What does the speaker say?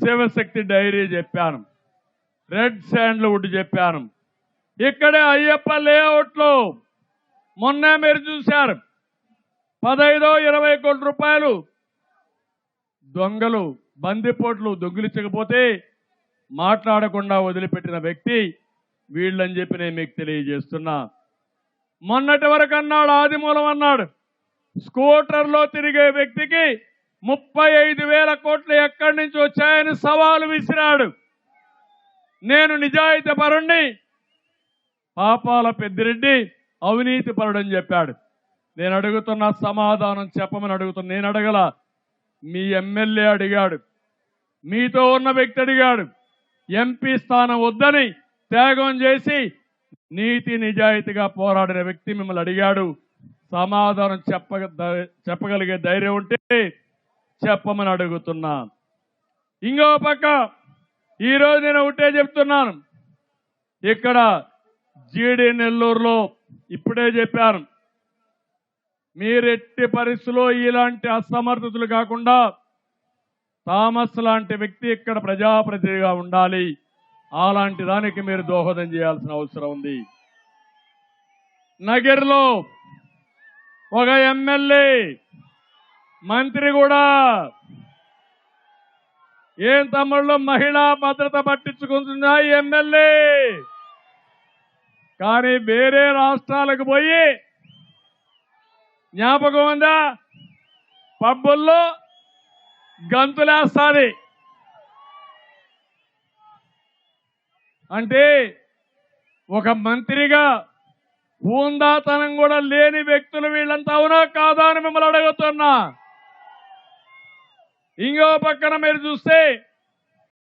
Shivashakti dairy చెప్పాను. Red sandalwood చెప్పాను. ఇక్కడే అయ్యప్ప లేఅవుట్లో మొన్న మీరు చూశారు. పదైదో ఇరవై కోట్ల రూపాయలు దొంగలు బందిపోట్లు దొంగిలించకపోతే మాట్లాడకుండా వదిలిపెట్టిన వ్యక్తి వీళ్ళని చెప్పి నేను మీకు తెలియజేస్తున్నా. మొన్నటి వరకు అన్నాడు ఆదిమూలం అన్నాడు. స్కూటర్లో తిరిగే వ్యక్తికి ముప్పై ఐదు వేల కోట్లు ఎక్కడి నుంచి వచ్చాయని సవాలు విసిరాడు. నేను నిజాయితీ పరుణ్ణి పాపాల పెద్దిరెడ్డి అవినీతి పరుడని చెప్పాడు. నేను అడుగుతున్న సమాధానం చెప్పమని అడుగుతున్నా నేను అడగల మీ ఎమ్మెల్యే అడిగాడు. మీతో ఉన్న వ్యక్తి అడిగాడు ఎంపీ స్థానం వద్దని త్యాగం చేసి నీతి నిజాయితీగా పోరాడిన వ్యక్తి మిమ్మల్ని అడిగాడు. సమాధానం చెప్పగ చెప్పగలిగే ధైర్యం ఉంటే చెప్పమని అడుగుతున్నా ఇంకో పక్క ఈరోజు నేను ఒకటే చెప్తున్నాను. ఇక్కడ జీడి నెల్లూరులో ఇప్పుడే చెప్పాను. మీరెట్టి పరిస్థితుల్లో ఇలాంటి అసమర్థతలు కాకుండా థామస్ లాంటి వ్యక్తి ఇక్కడ ప్రజాప్రతినిధిగా ఉండాలి. అలాంటి దానికి మీరు దోహదం చేయాల్సిన అవసరం ఉంది. నగర్లో ఒక ఎమ్మెల్యే మంత్రి కూడా ఏం తమ్ముళ్ళు మహిళా భద్రత పట్టించుకుంటుందా ఎమ్మెల్యే? కానీ వేరే రాష్ట్రాలకు పోయి జ్ఞాపకం ఉందా? పబ్బుల్లో గంతులేస్తాది. అంటే ఒక మంత్రిగా హూందాతనం కూడా లేని వ్యక్తులు వీళ్ళంతా అవునా కాదా అని మిమ్మల్ని అడుగుతున్నా. ఇంకో పక్కన మీరు చూస్తే